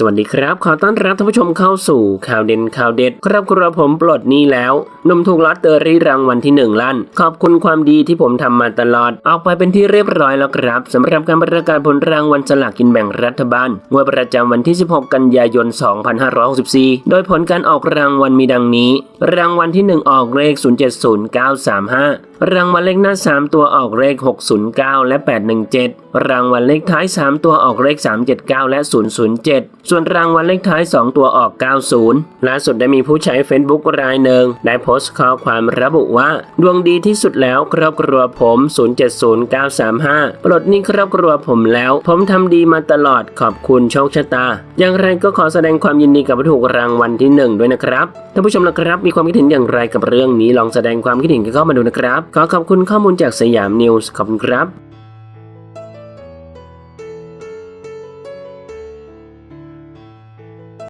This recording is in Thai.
สวัสดีครับ ขอต้อนรับท่านผู้ชมเข้าสู่ข่าวเด่นข่าวเด็ด ครับกระผมปลดหนี้แล้วนมถูกลอตเตอรี่รางวัลที่หนึ่งลั่น ขอบคุณความดีที่ผมทำมาตลอด ออกไปเป็นที่เรียบร้อยแล้วครับสำหรับการประกาศผลรางวัลสลากกินแบ่งรัฐบาลงวดประจำวันที่ 16 กันยายน 2564 โดยผลการออกรางวัลมีดังนี้ รางวัลที่ 1 ออกเลข 070935 รางวัลเลขหน้า 3 ตัวออกเลข 609 และ 817 รางวัลเลขท้าย 3 ตัวออกเลข 379 และ 007ส่วนรางวัลเลขท้าย 2 ตัวออก 90 ล่าสุดได้มีผู้ใช้ Facebook รายหนึ่ง ได้โพสต์ข้อความระบุว่า ดวงดีที่สุดแล้วครอบครัวผม 070935 ปลดหนี้ครอบครัวผมแล้ว ผมทำดีมาตลอดขอบคุณโชคชะตา อย่างไรก็ขอแสดงความยินดีกับผู้ถูกรางวัลที่หนึ่งด้วยนะครับท่านผู้ชมนะครับมีความคิดเห็นอย่างไรกับเรื่องนี้ลองแสดงความคิดเห็นกันเข้ามาดูนะครับ ขอขอบคุณข้อมูลจากสยามนิวส์ขอบคุณครับ